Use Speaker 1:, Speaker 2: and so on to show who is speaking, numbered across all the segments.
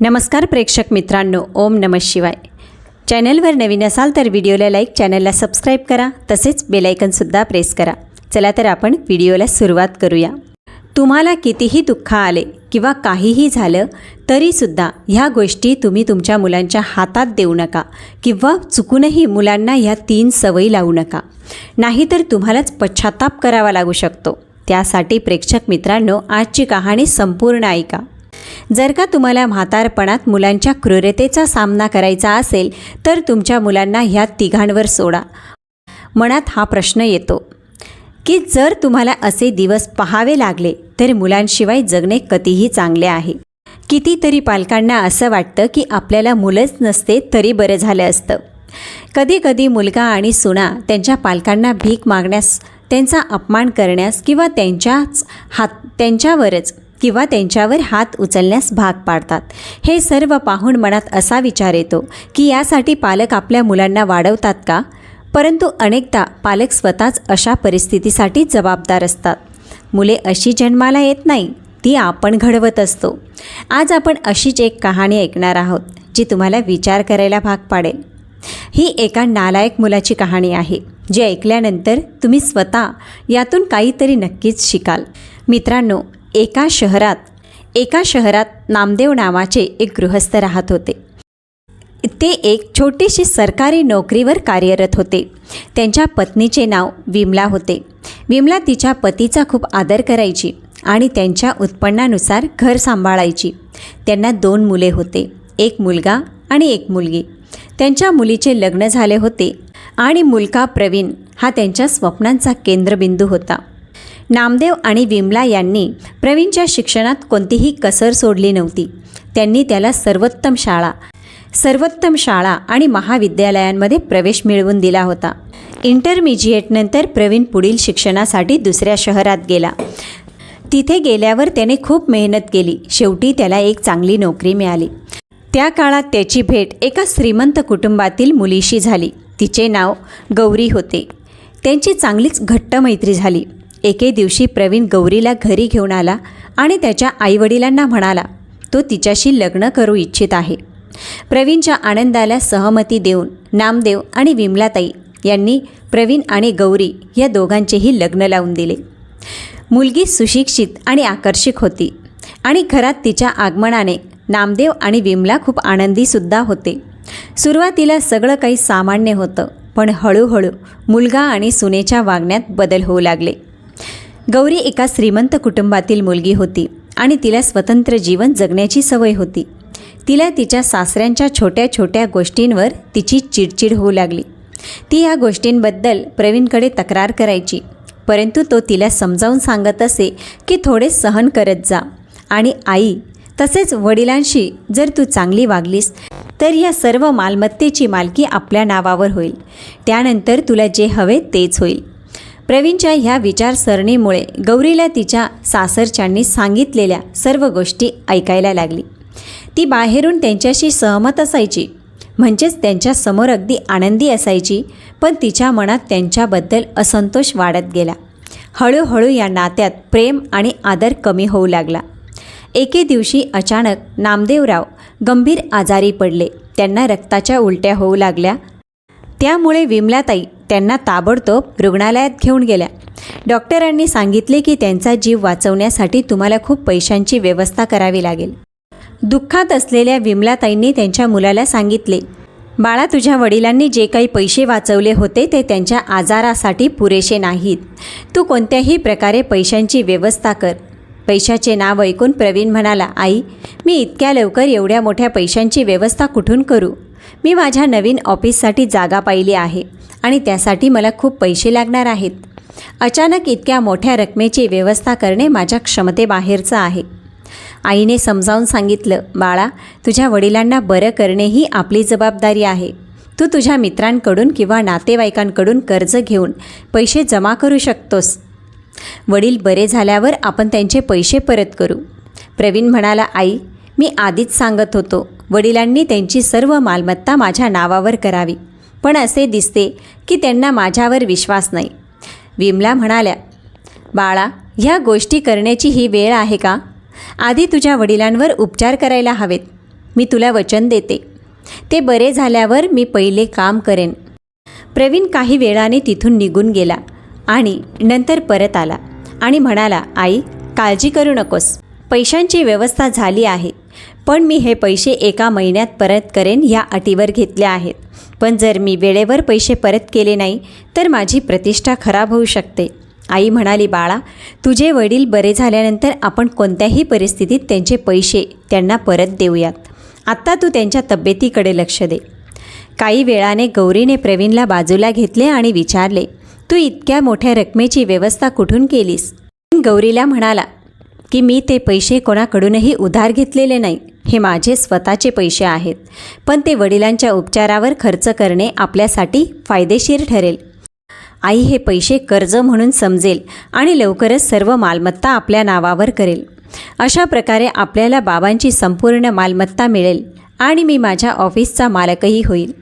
Speaker 1: नमस्कार प्रेक्षक मित्रांनो ओम नम शिवाय. चॅनलवर नवीन असाल तर व्हिडिओला लाईक चॅनलला सबस्क्राईब करा तसेच बेलायकनसुद्धा प्रेस करा. चला तर आपण व्हिडिओला सुरुवात करूया. तुम्हाला कितीही दुःख आले किंवा काहीही झालं तरीसुद्धा ह्या गोष्टी तुम्ही तुमच्या मुलांच्या हातात देऊ नका किंवा चुकूनही मुलांना ह्या तीन सवयी लावू नका. नाहीतर तुम्हालाच पश्चाताप करावा लागू शकतो. त्यासाठी प्रेक्षक मित्रांनो आजची कहाणी संपूर्ण ऐका. जर का तुम्हाला म्हातारपणात मुलांच्या क्रूरतेचा सामना करायचा असेल तर तुमच्या मुलांना ह्या तिघांवर सोडा. मनात हा प्रश्न येतो की जर तुम्हाला असे दिवस पाहावे लागले तर मुलांशिवाय जगणे कधीही चांगले आहे. कितीतरी पालकांना असं वाटतं की आपल्याला मुलंच नसते तरी बरं झालं असतं. कधीकधी मुलगा आणि सुना त्यांच्या पालकांना भीक मागण्यास त्यांचा अपमान करण्यास किंवा त्यांच्याच हात त्यांच्यावरच किंवा त्यांच्यावर हात उचलण्यास भाग पाडतात. हे सर्व पाहून मनात असा विचार येतो की यासाठी पालक आपल्या मुलांना वाढवतात का? परंतु अनेकदा पालक स्वतःच अशा परिस्थितीसाठी जबाबदार असतात. मुले अशी जन्माला येत नाही ती आपण घडवत असतो. आज आपण अशीच एक कहाणी ऐकणार आहोत जी तुम्हाला विचार करायला भाग पाडेल. ही एका नालायक मुलाची कहाणी आहे जी ऐकल्यानंतर तुम्ही स्वतः यातून काहीतरी नक्कीच शिकाल. मित्रांनो एका शहरात एका शहरात नामदेव नावाचे एक गृहस्थ राहत होते. ते एक छोटीशी सरकारी नोकरीवर कार्यरत होते. त्यांच्या पत्नीचे नाव विमला होते. विमला तिच्या पतीचा खूप आदर करायची आणि त्यांच्या उत्पन्नानुसार घर सांभाळायची. त्यांना दोन मुले होते एक मुलगा आणि एक मुलगी. त्यांच्या मुलीचे लग्न झाले होते आणि मुलगा प्रवीण हा त्यांच्या स्वप्नांचा केंद्रबिंदू होता. नामदेव आणि विमला यांनी प्रवीणच्या शिक्षणात कोणतीही कसर सोडली नव्हती. त्यांनी त्याला सर्वोत्तम शाळा सर्वोत्तम शाळा आणि महाविद्यालयांमध्ये प्रवेश मिळवून दिला होता. इंटरमिजिएटनंतर प्रवीण पुढील शिक्षणासाठी दुसऱ्या शहरात गेला. तिथे गेल्यावर त्याने खूप मेहनत केली. शेवटी त्याला एक चांगली नोकरी मिळाली. त्या काळात त्याची भेट एका श्रीमंत कुटुंबातील मुलीशी झाली. तिचे नाव गौरी होते. त्यांची चांगलीच घट्ट मैत्री झाली. एके दिवशी प्रवीण गौरीला घरी घेऊन आला आणि त्याच्या आईवडिलांना म्हणाला तो तिच्याशी लग्न करू इच्छित आहे. प्रवीणच्या आनंदाला सहमती देऊन नामदेव आणि विमलाताई यांनी प्रवीण आणि गौरी या दोघांचेही लग्न लावून दिले. मुलगी सुशिक्षित आणि आकर्षक होती आणि घरात तिच्या आगमनाने नामदेव आणि विमला खूप आनंदीसुद्धा होते. सुरुवातीला सगळं काही सामान्य होतं पण हळूहळू मुलगा आणि सुनेच्या वागण्यात बदल होऊ लागले. गौरी एका श्रीमंत कुटुंबातील मुलगी होती आणि तिला स्वतंत्र जीवन जगण्याची सवय होती. तिला तिच्या सासऱ्यांच्या छोट्या छोट्या गोष्टींवर तिची चिडचिड होऊ लागली. ती या गोष्टींबद्दल प्रवीणकडे तक्रार करायची. परंतु तो तिला समजावून सांगत असे की थोडे सहन करत जा आणि आई तसेच वडिलांशी जर तू चांगली वागलीस तर या सर्व मालमत्तेची मालकी आपल्या नावावर होईल. त्यानंतर तुला जे हवे तेच होईल. प्रवीणच्या ह्या विचारसरणीमुळे गौरीला तिच्या सासरच्यांनी सांगितलेल्या सर्व गोष्टी ऐकायला लागली. ती बाहेरून त्यांच्याशी सहमत असायची. म्हणजेच त्यांच्यासमोर अगदी आनंदी असायची पण तिच्या मनात त्यांच्याबद्दल असंतोष वाढत गेला. हळूहळू या नात्यात प्रेम आणि आदर कमी होऊ लागला. एके दिवशी अचानक नामदेवराव गंभीर आजारी पडले. त्यांना रक्ताच्या उलट्या होऊ लागल्या. त्यामुळे विमलाताई त्यांना ताबडतोब रुग्णालयात घेऊन गेल्या. डॉक्टरांनी सांगितले की त्यांचा जीव वाचवण्यासाठी तुम्हाला खूप पैशांची व्यवस्था करावी लागेल. दुःखात असलेल्या विमलाताईंनी त्यांच्या मुलाला सांगितले बाळा तुझ्या वडिलांनी जे काही पैसे वाचवले होते ते त्यांच्या आजारासाठी पुरेसे नाहीत. तू कोणत्याही प्रकारे पैशांची व्यवस्था कर. पैशाचे नाव ऐकून प्रवीण म्हणाला आई मी इतक्या लवकर एवढ्या मोठ्या पैशांची व्यवस्था कुठून करू? मी माझ्या नवीन ऑफिससाठी जागा पाहिली आहे आणि त्यासाठी मला खूप पैसे लागणार आहेत. अचानक इतक्या मोठ्या रकमेची व्यवस्था करणे माझ्या क्षमतेबाहेरचं आहे. आईने समजावून सांगितलं बाळा तुझ्या वडिलांना बरं करणे ही आपली जबाबदारी आहे. तू तुझ्या मित्रांकडून किंवा नातेवाईकांकडून कर्ज घेऊन पैसे जमा करू शकतोस. वडील बरे झाल्यावर आपण त्यांचे पैसे परत करू. प्रवीण म्हणाला आई मी आधीच सांगत होतो. वडिलांनी त्यांची सर्व मालमत्ता माझ्या नावावर करावी. पण असे दिसते की त्यांना माझ्यावर विश्वास नाही. विमला म्हणाल्या बाळा ह्या गोष्टी करण्याची ही वेळ आहे का? आधी तुझ्या वडिलांवर उपचार करायला हवेत. मी तुला वचन देते. ते बरे झाल्यावर मी पहिले काम करेन. प्रवीण काही वेळाने तिथून निघून गेला आणि नंतर परत आला आणि म्हणाला आई काळजी करू नकोस. पैशांची व्यवस्था झाली आहे. पण मी हे पैसे एका महिन्यात परत करेन या अटीवर घेतले आहेत. पण जर मी वेळेवर पैसे परत केले नाही तर माझी प्रतिष्ठा खराब होऊ शकते. आई म्हणाली बाळा तुझे वडील बरे झाल्यानंतर आपण कोणत्याही परिस्थितीत त्यांचे पैसे त्यांना परत देऊयात. आत्ता तू त्यांच्या तब्येतीकडे लक्ष दे. काही वेळाने गौरीने प्रवीणला बाजूला घेतले आणि विचारले तू इतक्या मोठ्या रकमेची व्यवस्था कुठून केलीस? गौरीला म्हणाला की मी ते पैसे कोणाकडूनही उधार घेतलेले नाही. हे माझे स्वतःचे पैसे आहेत. पण ते वडिलांच्या उपचारावर खर्च करणे आपल्यासाठी फायदेशीर ठरेल. आई हे पैसे कर्ज म्हणून समजेल आणि लवकरच सर्व मालमत्ता आपल्या नावावर करेल. अशा प्रकारे आपल्याला बाबांची संपूर्ण मालमत्ता मिळेल आणि मी माझ्या ऑफिसचा मालकही होईल.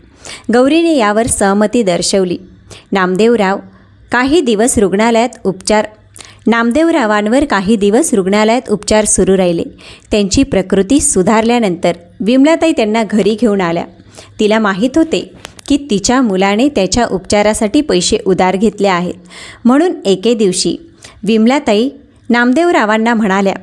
Speaker 1: गौरीने यावर सहमती दर्शवली. नामदेवराव काही दिवस रुग्णालयात उपचार नामदेवरावांवर काही दिवस रुग्णालयात उपचार सुरू राहिले. त्यांची प्रकृती सुधारल्यानंतर विमलाताई त्यांना घरी घेऊन आल्या. तिला माहीत होते की तिच्या मुलाने त्याच्या उपचारासाठी पैसे उधार घेतले आहेत. म्हणून एके दिवशी विमलाताई नामदेवरावांना म्हणाल्या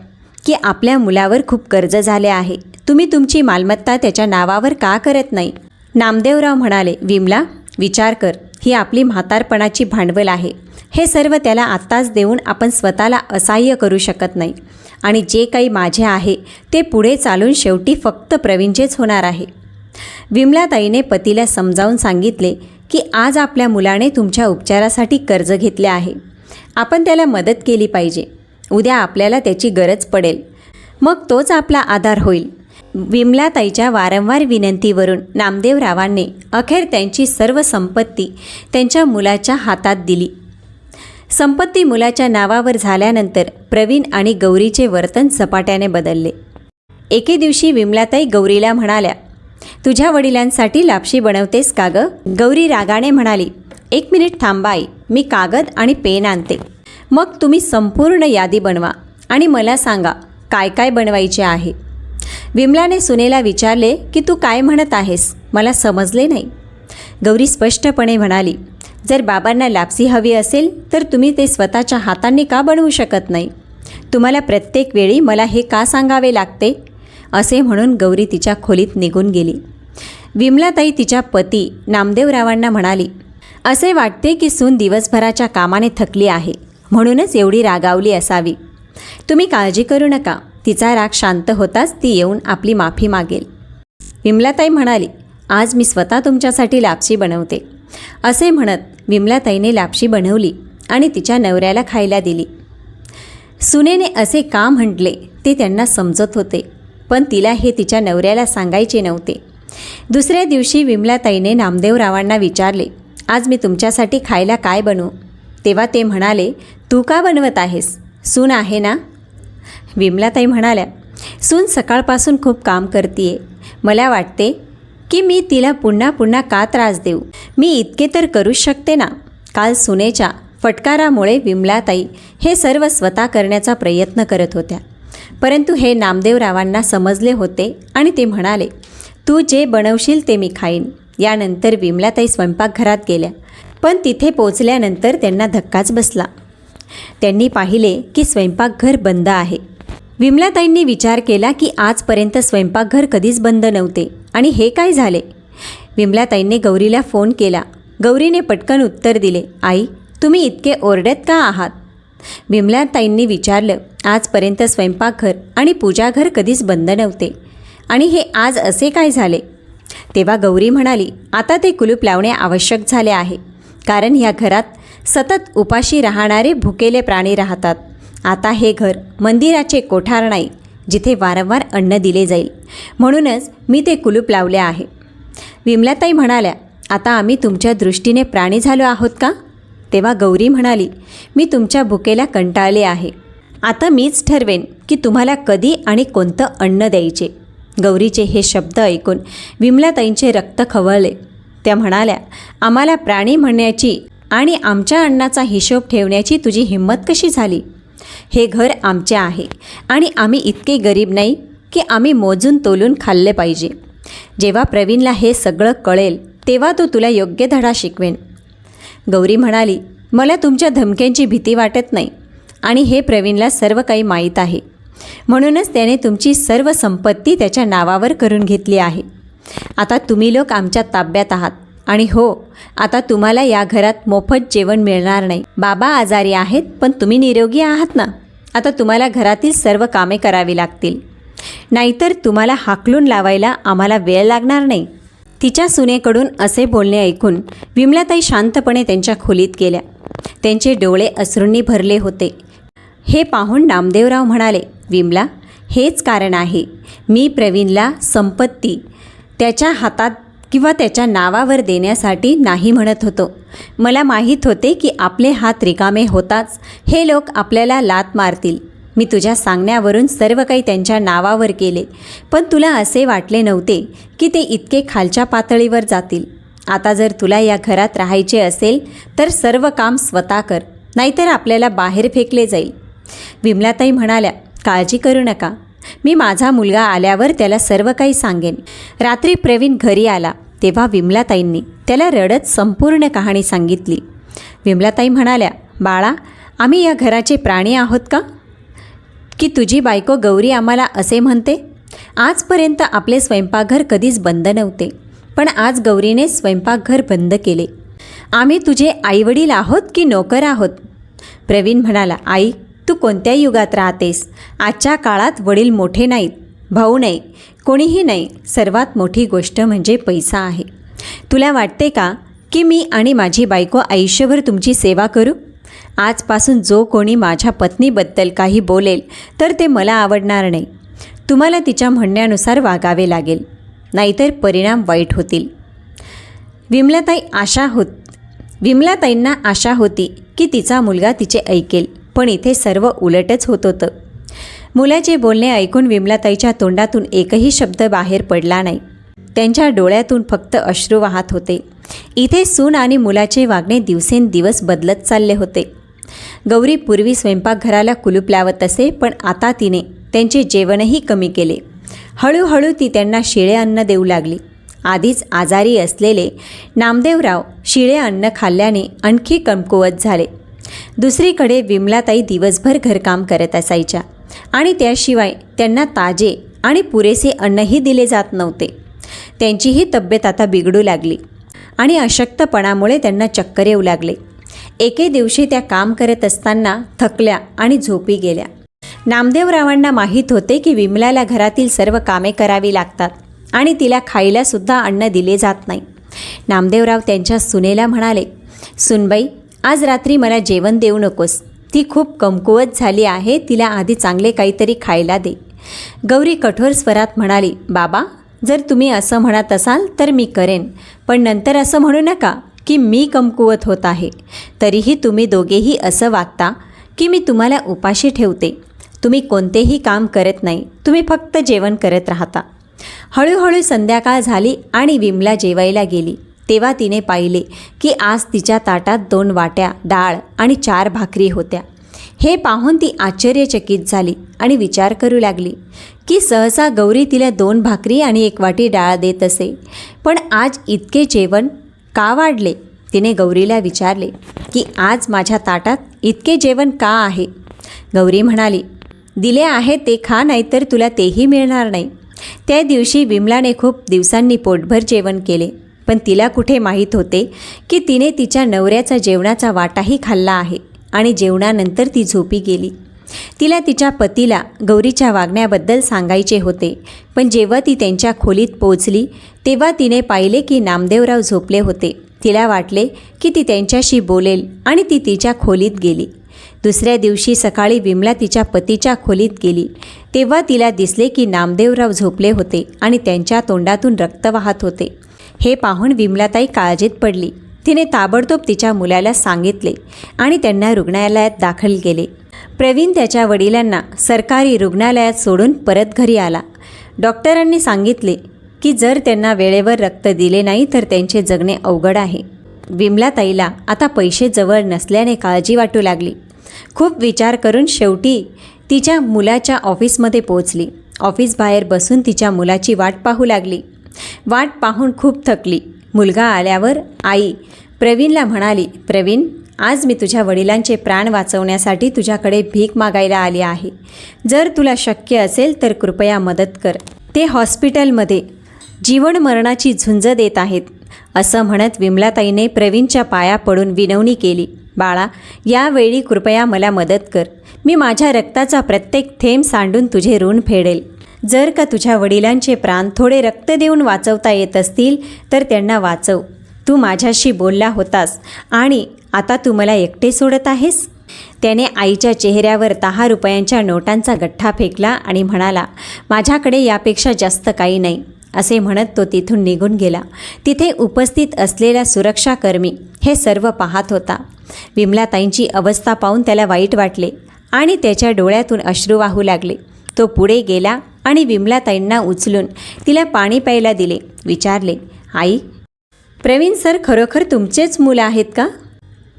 Speaker 1: की आपल्या मुलावर खूप कर्ज झाले आहे. तुम्ही तुमची मालमत्ता त्याच्या नावावर का करत नाही? नामदेवराव म्हणाले विमला विचार कर. ही आपली म्हातारपणाची भांडवल आहे. हे सर्व त्याला आत्ताच देऊन आपण स्वतःला असहाय्य करू शकत नाही. आणि जे काही माझे आहे ते पुढे चालून शेवटी फक्त प्रवीणचेच होणार आहे. विमलाताईने पतीला समजावून सांगितले की आज आपल्या मुलाने तुमच्या उपचारासाठी कर्ज घेतले आहे. आपण त्याला मदत केली पाहिजे. उद्या आपल्याला त्याची गरज पडेल. मग तोच आपला आधार होईल. विमलाताईच्या वारंवार विनंतीवरून नामदेवरावांनी अखेर त्यांची सर्व संपत्ती त्यांच्या मुलाच्या हातात दिली. संपत्ती मुलाच्या नावावर झाल्यानंतर प्रवीण आणि गौरीचे वर्तन सपाट्याने बदलले. एके दिवशी विमलाताई गौरीला म्हणाल्या तुझ्या वडिलांसाठी लापशी बनवतेस का ग? गौरी रागाने म्हणाली एक मिनिट थांबा आई मी कागद आणि पेन आणते. मग तुम्ही संपूर्ण यादी बनवा आणि मला सांगा काय काय बनवायचे आहे? विमलाने सुनेला विचारले की तू काय म्हणत आहेस? मला समजले नाही. गौरी स्पष्टपणे म्हणाली जर बाबांना लापसी हवी असेल तर तुम्ही ते स्वतःच्या हातांनी का बनवू शकत नाही? तुम्हाला प्रत्येक वेळी मला हे का सांगावे लागते? असे म्हणून गौरी तिच्या खोलीत निघून गेली. विमलाताई तिच्या पती नामदेवरावांना म्हणाली असे वाटते की सून दिवसभराच्या कामाने थकली आहे म्हणूनच एवढी रागावली असावी. तुम्ही काळजी करू नका तिचा राग शांत होताच ती येऊन आपली माफी मागेल. विमलाताई म्हणाली आज मी स्वतः तुमच्यासाठी लापशी बनवते. असे म्हणत विमलाताईने लापशी बनवली आणि तिच्या नवऱ्याला खायला दिली. सुनेने असे का म्हटले ते त्यांना समजत होते पण तिला हे तिच्या नवऱ्याला सांगायचे नव्हते. दुसऱ्या दिवशी विमलाताईने नामदेवरावांना विचारले आज मी तुमच्यासाठी खायला काय बनवू? तेव्हा ते म्हणाले तू का बनवत आहेस? सून आहे ना? विमलाताई म्हणाल्या सून सकाळपासून खूप काम करतीये. मला वाटते की मी तिला पुन्हा पुन्हा का त्रास देऊ? मी इतके तर करूच शकते ना? काल सुनेच्या फटकारामुळे विमलाताई हे सर्व स्वतः करण्याचा प्रयत्न करत होत्या. परंतु हे नामदेवरावांना समजले होते आणि ते म्हणाले तू जे बनवशील ते मी खाईन. यानंतर विमलाताई स्वयंपाकघरात गेल्या पण तिथे पोचल्यानंतर त्यांना धक्काच बसला. त्यांनी पाहिले की स्वयंपाकघर बंद आहे. विमलाताईंनी विचार केला की आजपर्यंत स्वयंपाकघर कधीच बंद नव्हते. आणि हे काय झाले? विमलाताईंनी गौरीला फोन केला. गौरीने पटकन उत्तर दिले आई तुम्ही इतके ओरडत का आहात? विमलाताईंनी विचारलं आजपर्यंत स्वयंपाकघर आणि पूजाघर कधीच बंद नव्हते. आणि हे आज असे काय झाले? तेव्हा गौरी म्हणाली आता ते कुलूप लावणे आवश्यक झाले आहे. कारण ह्या घरात सतत उपाशी राहणारे भुकेले प्राणी राहतात. आता हे घर मंदिराचे कोठार नाही जिथे वारंवार अन्न दिले जाईल. म्हणूनच मी ते कुलूप लावले आहे. विमलाताई म्हणाल्या आता आम्ही तुमच्या दृष्टीने प्राणी झालो आहोत का? तेव्हा गौरी म्हणाली मी तुमच्या भुकेला कंटाळले आहे. आता मीच ठरवेन की तुम्हाला कधी आणि कोणतं अन्न द्यायचे. गौरीचे हे शब्द ऐकून विमलाताईंचे रक्त खवळले. त्या म्हणाल्या आम्हाला प्राणी म्हणण्याची आणि आमच्या अन्नाचा हिशोब ठेवण्याची तुझी हिंमत कशी झाली? हे घर आमचे आहे. आणि आम्ही इतके गरीब नाही की आम्ही मोजून तोलून खाल्ले पाहिजे. जेव्हा प्रवीणला हे सगळं कळेल तेव्हा तो तुला योग्य धडा शिकवेन. गौरी म्हणाली मला तुमच्या धमक्यांची भीती वाटत नाही. आणि हे प्रवीणला सर्व काही माहीत आहे. म्हणूनच त्याने तुमची सर्व संपत्ती त्याच्या नावावर करून घेतली आहे. आता तुम्ही लोक आमच्या ताब्यात आहात. आणि हो आता तुम्हाला या घरात मोफत जेवण मिळणार नाही. बाबा आजारी आहेत पण तुम्ही निरोगी आहात ना? आता तुम्हाला घरातील सर्व कामे करावी लागतील. नाहीतर तुम्हाला हाकलून लावायला आम्हाला वेळ लागणार नाही. तिच्या सुनेकडून असे बोलणे ऐकून विमलाताई शांतपणे त्यांच्या खोलीत गेल्या. त्यांचे डोळे अश्रूंनी भरले होते. हे पाहून नामदेवराव म्हणाले विमला हेच कारण आहे. मी प्रवीणला संपत्ती त्याच्या हातात किंवा त्याच्या नावावर देण्यासाठी नाही म्हणत होतो. मला माहीत होते की आपले हात रिकामे होताच. हे लोक आपल्याला लात मारतील. मी तुझ्या सांगण्यावरून सर्व काही त्यांच्या नावावर केले. पण तुला असे वाटले नव्हते की ते इतके खालच्या पातळीवर जातील. आता जर तुला या घरात राहायचे असेल तर सर्व काम स्वतः कर. नाहीतर आपल्याला बाहेर फेकले जाईल. विमलाताई म्हणाल्या काळजी करू नका. मी माझा मुलगा आल्यावर त्याला सर्व काही सांगेन. रात्री प्रवीण घरी आला. तेव्हा विमलाताईंनी त्याला रडत संपूर्ण कहाणी सांगितली. विमलाताई म्हणाल्या बाळा आम्ही या घराचे प्राणी आहोत का? की तुझी बायको गौरी आम्हाला असे म्हणते? आजपर्यंत आपले स्वयंपाकघर कधीच बंद नव्हते पण आज गौरीने स्वयंपाकघर बंद केले. आम्ही तुझे आईवडील आहोत की नोकर आहोत? प्रवीण म्हणाला आई तू कोणत्या युगात राहतेस? आजच्या काळात वडील मोठे नाहीत भाऊ नाही कोणीही नाही. सर्वात मोठी गोष्ट म्हणजे पैसा आहे. तुला वाटते का की मी आणि माझी बायको आयुष्यभर तुमची सेवा करू? आजपासून जो कोणी माझ्या पत्नीबद्दल काही बोलेल तर ते मला आवडणार नाही. तुम्हाला तिच्या म्हणण्यानुसार वागावे लागेल. नाहीतर परिणाम वाईट होतील. विमलाताई आशा होत विमलाताईंना आशा होती की तिचा मुलगा तिचे ऐकेल पण इथे सर्व उलटच होत होतं. मुलाचे बोलणे ऐकून विमलाताईच्या तोंडातून एकही शब्द बाहेर पडला नाही. त्यांच्या डोळ्यातून फक्त अश्रू वाहत होते. इथे सून आणि मुलाचे वागणे दिवसेंदिवस बदलत चालले होते. गौरी पूर्वी स्वयंपाकघराला कुलूप लावत असे पण आता तिने त्यांचे जेवणही कमी केले. हळूहळू ती त्यांना शिळे अन्न देऊ लागली. आधीच आजारी असलेले नामदेवराव शिळे अन्न खाल्ल्याने आणखी कमकुवत झाले. दुसरीकडे विमलाताई दिवसभर घरकाम करत असायच्या. आणि त्याशिवाय त्यांना ताजे आणि पुरेसे अन्नही दिले जात नव्हते. त्यांचीही तब्येत आता बिघडू लागली आणि अशक्तपणामुळे त्यांना चक्कर येऊ लागले. एके दिवशी त्या काम करत असताना थकल्या आणि झोपी गेल्या. नामदेवरावांना माहीत होते की विमलाला घरातील सर्व कामे करावी लागतात आणि तिला खायलासुद्धा अन्न दिले जात नाही. नामदेवराव त्यांच्या सुनेला म्हणाले सुनबाई आज रात्री मला जेवण देऊ नकोस. ती खूप कमकुवत झाली आहे तिला आधी चांगले काहीतरी खायला दे. गौरी कठोर स्वरात म्हणाली बाबा जर तुम्ही असं म्हणत असाल तर मी करेन पण नंतर असं म्हणू नका की मी कमकुवत होत आहे. तरीही तुम्ही दोघेही असं वागता की मी तुम्हाला उपाशी ठेवते. तुम्ही कोणतेही काम करत नाही तुम्ही फक्त जेवण करत राहता. हळूहळू संध्याकाळ झाली आणि विमला जेवायला गेली. तेव्हा तिने पाहिले की आज तिच्या ताटात दोन वाट्या डाळ आणि चार भाकरी होत्या. हे पाहून ती आश्चर्यचकित झाली आणि विचार करू लागली की सहसा गौरी तिला दोन भाकरी आणि एक वाटी डाळ देत असे पण आज इतके जेवण का वाढले? तिने गौरीला विचारले की आज माझ्या ताटात इतके जेवण का आहे? गौरी म्हणाली दिले आहे ते खा नाहीतर तुला तेही मिळणार नाही. त्या दिवशी विमलाने खूप दिवसांनी पोटभर जेवण केले. पण तिला कुठे माहीत होते की तिने तिच्या नवऱ्याचा जेवणाचा वाटाही खाल्ला आहे आणि जेवणानंतर ती झोपी गेली. तिला तिच्या पतीला गौरीच्या वागण्याबद्दल सांगायचे होते पण जेव्हा ती त्यांच्या खोलीत पोचली तेव्हा तिने पाहिले की नामदेवराव झोपले होते. तिला वाटले की ती त्यांच्याशी बोलेल आणि ती तिच्या खोलीत गेली. दुसऱ्या दिवशी सकाळी विमला तिच्या पतीच्या खोलीत गेली. तेव्हा तिला दिसले की नामदेवराव झोपले होते आणि त्यांच्या तोंडातून रक्त वाहत होते. हे पाहून विमलाताई काळजीत पडली. तिने ताबडतोब तिच्या मुलाला सांगितले आणि त्यांना रुग्णालयात दाखल केले. प्रवीण त्याच्या वडिलांना सरकारी रुग्णालयात सोडून परत घरी आला. डॉक्टरांनी सांगितले की जर त्यांना वेळेवर रक्त दिले नाही तर त्यांचे जगणे अवघड आहे. विमलाताईला आता पैसे जवळ नसल्याने काळजी वाटू लागली. खूप विचार करून शेवटी तिच्या मुलाच्या ऑफिसमध्ये पोचली ऑफिस बाहेर बसून तिच्या मुलाची वाट पाहू लागली. वाट पाहून खूप थकली. मुलगा आल्यावर आई प्रवीणला म्हणाली प्रवीण आज मी तुझ्या वडिलांचे प्राण वाचवण्यासाठी तुझ्याकडे भीक मागायला आली आहे. जर तुला शक्य असेल तर कृपया मदत कर. ते हॉस्पिटलमध्ये जीवन मरणाची झुंज देत आहेत. असं म्हणत विमलाताईने प्रवीणच्या पाया पडून विनवणी केली बाळा यावेळी कृपया मला मदत कर. मी माझ्या रक्ताचा प्रत्येक थेंब सांडून तुझे ऋण फेडेल. जर का तुझ्या वडिलांचे प्राण थोडे रक्त देऊन वाचवता येत असतील तर त्यांना वाचव. तू माझ्याशी बोलला होतास आणि आता तू मला एकटे सोडत आहेस? त्याने आईच्या चेहऱ्यावर दहा रुपयांच्या नोटांचा गठ्ठा फेकला आणि म्हणाला माझ्याकडे यापेक्षा जास्त काही नाही असे म्हणत तो तिथून निघून गेला. तिथे उपस्थित असलेला सुरक्षाकर्मी हे सर्व पाहत होता. विमलाताईंची अवस्था पाहून त्याला वाईट वाटले आणि त्याच्या डोळ्यातून अश्रू वाहू लागले. तो पुढे गेला आणि विमलाताईंना उचलून तिला पाणी प्यायला दिले. विचारले आई प्रवीण सर खरोखर तुमचेच मुलं आहेत का?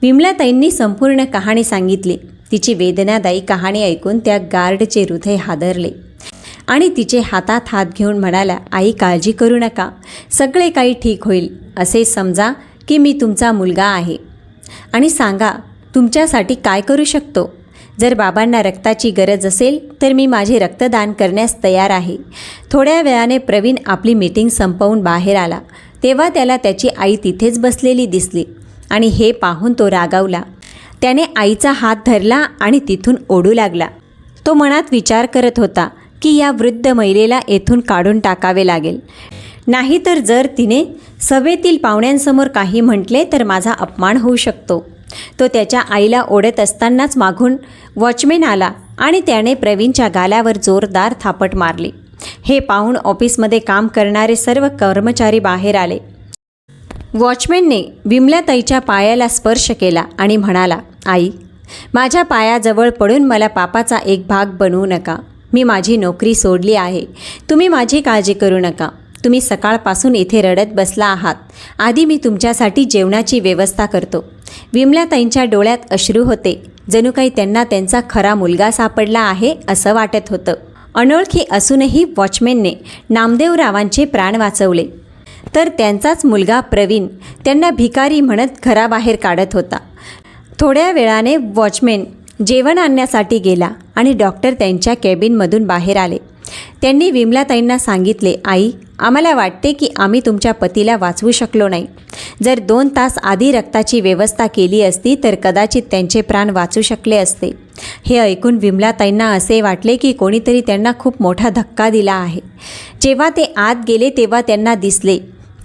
Speaker 1: विमलाताईंनी संपूर्ण कहाणी सांगितली. तिची वेदनादायी कहाणी ऐकून त्या गार्डचे हृदय हादरले आणि तिचे हातात हात घेऊन म्हणाला आई काळजी करू नका. सगळे काही ठीक होईल. असे समजा की मी तुमचा मुलगा आहे. आणि सांगा तुमच्यासाठी काय करू शकतो? जर बाबांना रक्ताची गरज असेल तर मी माझे रक्तदान करण्यास तयार आहे. थोड्या वेळाने प्रवीण आपली मीटिंग संपवून बाहेर आला. तेव्हा त्याला त्याची आई तिथेच बसलेली दिसली आणि हे पाहून तो रागावला. त्याने आईचा हात धरला आणि तिथून ओढू लागला. तो मनात विचार करत होता की या वृद्ध महिलेला येथून काढून टाकावे लागेल. नाहीतर जर तिने सभेतील पाहुण्यांसमोर काही म्हटले तर माझा अपमान होऊ शकतो. तो त्याच्या आईला ओढत असतानाच मागून वॉचमेन आला आणि त्याने प्रवीणच्या गाल्यावर जोरदार थापट मारली. हे पाहून ऑफिसमध्ये काम करणारे सर्व कर्मचारी बाहेर आले. वॉचमॅनने विमलाताईच्या पायाला स्पर्श केला आणि म्हणाला आई माझ्या पायाजवळ पडून मला पापाचा एक भाग बनवू नका. मी माझी नोकरी सोडली आहे. तुम्ही माझी काळजी करू नका. तुम्ही सकाळपासून इथे रडत बसला आहात. आधी मी तुमच्यासाठी जेवणाची व्यवस्था करतो. विमलाताईंच्या डोळ्यात अश्रू होते. जणू काही त्यांना त्यांचा खरा मुलगा सापडला आहे असं वाटत होतं. अनोळखी असूनही वॉचमॅनने नामदेवरावांचे प्राण वाचवले. तर त्यांचाच मुलगा प्रवीण त्यांना भिकारी म्हणत घराबाहेर काढत होता. थोड्या वेळाने वॉचमॅन जेवण आणण्यासाठी गेला आणि डॉक्टर त्यांच्या कॅबिनमधून बाहेर आले. त्यांनी विमलाताईंना सांगितले आई आम्हाला वाटते की आम्ही तुमच्या पतीला वाचवू शकलो नाही. जर दोन तास आधी रक्ताची व्यवस्था केली असती तर कदाचित त्यांचे प्राण वाचू शकले असते. हे ऐकून विमलाताईंना असे वाटले की कोणीतरी त्यांना खूप मोठा धक्का दिला आहे. जेव्हा ते आत गेले तेव्हा त्यांना दिसले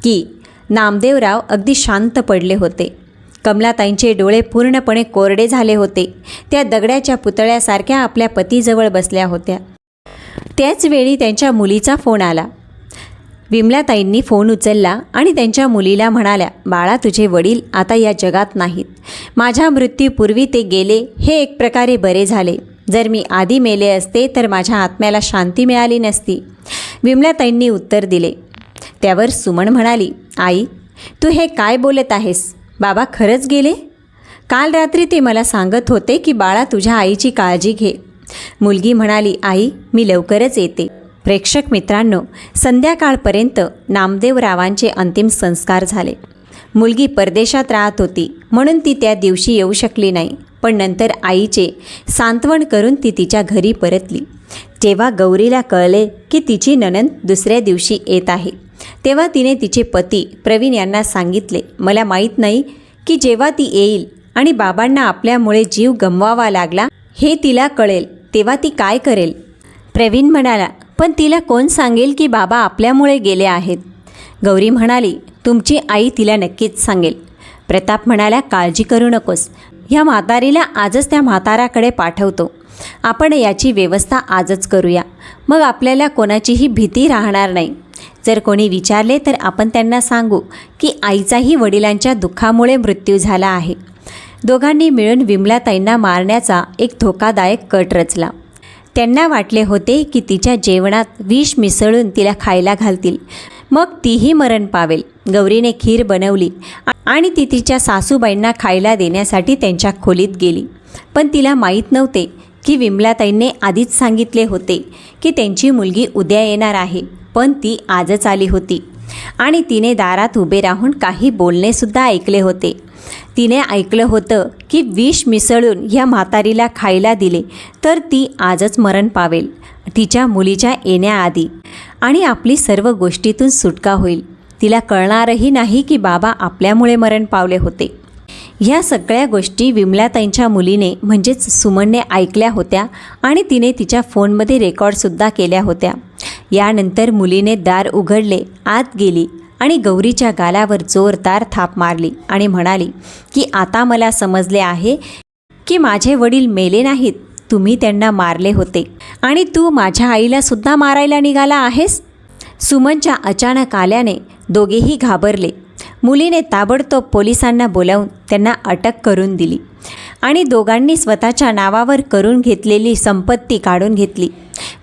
Speaker 1: की नामदेवराव अगदी शांत पडले होते. कमलाताईंचे डोळे पूर्णपणे कोरडे झाले होते. त्या दगड्याच्या पुतळ्यासारख्या आपल्या पतीजवळ बसल्या होत्या. त्याचवेळी त्यांच्या मुलीचा फोन आला. विमलाताईंनी फोन उचलला आणि त्यांच्या मुलीला म्हणाल्या बाळा तुझे वडील आता या जगात नाहीत. माझ्या मृत्यूपूर्वी ते गेले हे एक प्रकारे बरे झाले. जर मी आधी मेले असते तर माझ्या आत्म्याला शांती मिळाली नसती. विमलाताईंनी उत्तर दिले. त्यावर सुमन म्हणाली आई तू हे काय बोलत आहेस? बाबा खरंच गेले? काल रात्री ते मला सांगत होते की बाळा तुझ्या आईची काळजी घे. मुलगी म्हणाली आई मी लवकरच येते. प्रेक्षक मित्रांनो संध्याकाळपर्यंत नामदेवरावांचे अंतिम संस्कार झाले. मुलगी परदेशात राहत होती म्हणून ती त्या दिवशी येऊ शकली नाही पण नंतर आईचे सांत्वन करून ती तिच्या घरी परतली. जेव्हा गौरीला कळले की तिची ननंद दुसऱ्या दिवशी येत आहे तेव्हा तिने तिचे पती प्रवीण यांना सांगितले मला माहीत नाही की जेव्हा ती येईल आणि बाबांना आपल्यामुळे जीव गमवावा लागला हे तिला कळेल. तेव्हा ती काय करेल? प्रवीण म्हणाला पण तिला कोण सांगेल की बाबा आपल्यामुळे गेले आहेत? गौरी म्हणाली तुमची आई तिला नक्कीच सांगेल. प्रताप म्हणाला काळजी करू नकोस. ह्या म्हातारीला आजच त्या म्हाताराकडे पाठवतो. आपण याची व्यवस्था आजच करूया. मग आपल्याला कोणाचीही भीती राहणार नाही. जर कोणी विचारले तर आपण त्यांना सांगू की आईचाही वडिलांच्या दुःखामुळे मृत्यू झाला आहे. दोघांनी मिळून विमलाताईंना मारण्याचा एक धोकादायक कट रचला. त्यांना वाटले होते की तिच्या जेवणात विष मिसळून तिला खायला घालतील. मग तीही मरण पावेल. गौरीने खीर बनवली आणि ती तिच्या सासूबाईंना खायला देण्यासाठी त्यांच्या खोलीत गेली. पण तिला माहीत नव्हते की विमलाताईंनी आधीच सांगितले होते की त्यांची मुलगी उद्या येणार आहे पण ती आजच आली होती. आणि तिने दारात उभे राहून काही बोलणेसुद्धा ऐकले होते. तिने ऐकलं होतं की विष मिसळून ह्या म्हातारीला खायला दिले तर ती आजच मरण पावेल तिच्या मुलीच्या येण्याआधी. आणि आपली सर्व गोष्टीतून सुटका होईल. तिला कळणारही नाही की बाबा आपल्यामुळे मरण पावले होते. ह्या सगळ्या गोष्टी विमलाताईंच्या मुलीने म्हणजेच सुमनने ऐकल्या होत्या आणि तिने तिच्या फोनमध्ये रेकॉर्डसुद्धा केल्या होत्या. यानंतर मुलीने दार उघडले आत गेली. आणि गौरीच्या गालावर जोरदार थाप मारली आणि म्हणाली की आता मला समजले आहे की माझे वडील मेले नाहीत. तुम्ही त्यांना मारले होते. आणि तू माझ्या आईला सुद्धा मारायला निघाला आहेस? सुमनच्या अचानक आल्याने दोघेही घाबरले. मुलीने ताबडतोब पोलिसांना बोलावून त्यांना अटक करून दिली. आणि दोघांनी स्वतःच्या नावावर करून घेतलेली संपत्ती काढून घेतली.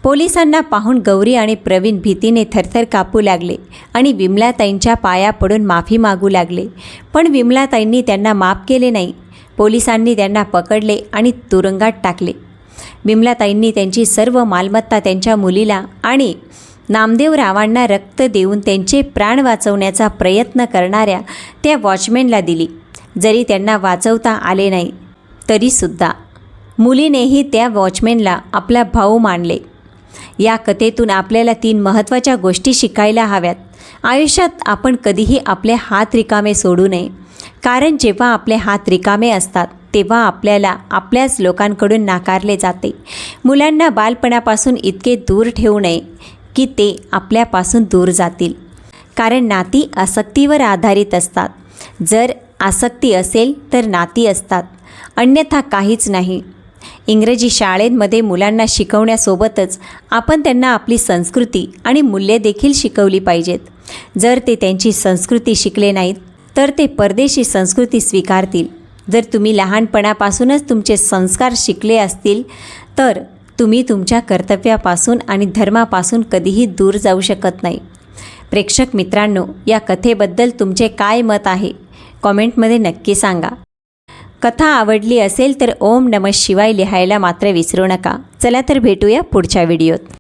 Speaker 1: पोलिसांना पाहून गौरी आणि प्रवीण भीतीने थरथर कापू लागले आणि विमलाताईंच्या पाया पडून माफी मागू लागले. पण विमलाताईंनी त्यांना माफ केले नाही. पोलिसांनी त्यांना पकडले आणि तुरुंगात टाकले. विमलाताईंनी त्यांची सर्व मालमत्ता त्यांच्या मुलीला आणि नामदेवरावांना रक्त देऊन त्यांचे प्राण वाचवण्याचा प्रयत्न करणाऱ्या त्या वॉचमॅनला दिली. जरी त्यांना वाचवता आले नाही तरीसुद्धा. मुलीनेही त्या वॉचमॅनला आपला भाऊ मानले. या कथेतून आपल्याला तीन महत्त्वाच्या गोष्टी शिकायला हव्यात. आयुष्यात आपण कधीही आपले हात रिकामे सोडू नये. कारण जेव्हा आपले हात रिकामे असतात तेव्हा आपल्याला आपल्याच लोकांकडून नाकारले जाते. मुलांना बालपणापासून इतके दूर ठेवू नये की ते आपल्यापासून दूर जातील. कारण नाती आसक्तीवर आधारित असतात. जर आसक्ती असेल तर नाती असतात. अन्यथा काहीच नाही. इंग्रजी शाळेमध्ये मुलांना शिकवण्यासोबतच आपण त्यांना आपली संस्कृती आणि मूल्ये देखील शिकवली पाहिजेत. जर ते त्यांची संस्कृती शिकले नाहीत तर ते परदेशी संस्कृती स्वीकारतील. जर तुम्ही लहानपणापासूनच तुमचे संस्कार शिकले असतील तर तुम्ही तुमच्या कर्तव्यापासून आणि धर्मापासून कधीही दूर जाऊ शकत नाही. प्रेक्षक मित्रांनो या कथेबद्दल तुमचे काय मत आहे? कॉमेंटमध्ये नक्की सांगा. कथा आवडली असेल तर ओम नमः शिवाय लिहायला मात्र विसरू नका. चला तर भेटूया पुढच्या व्हिडिओत.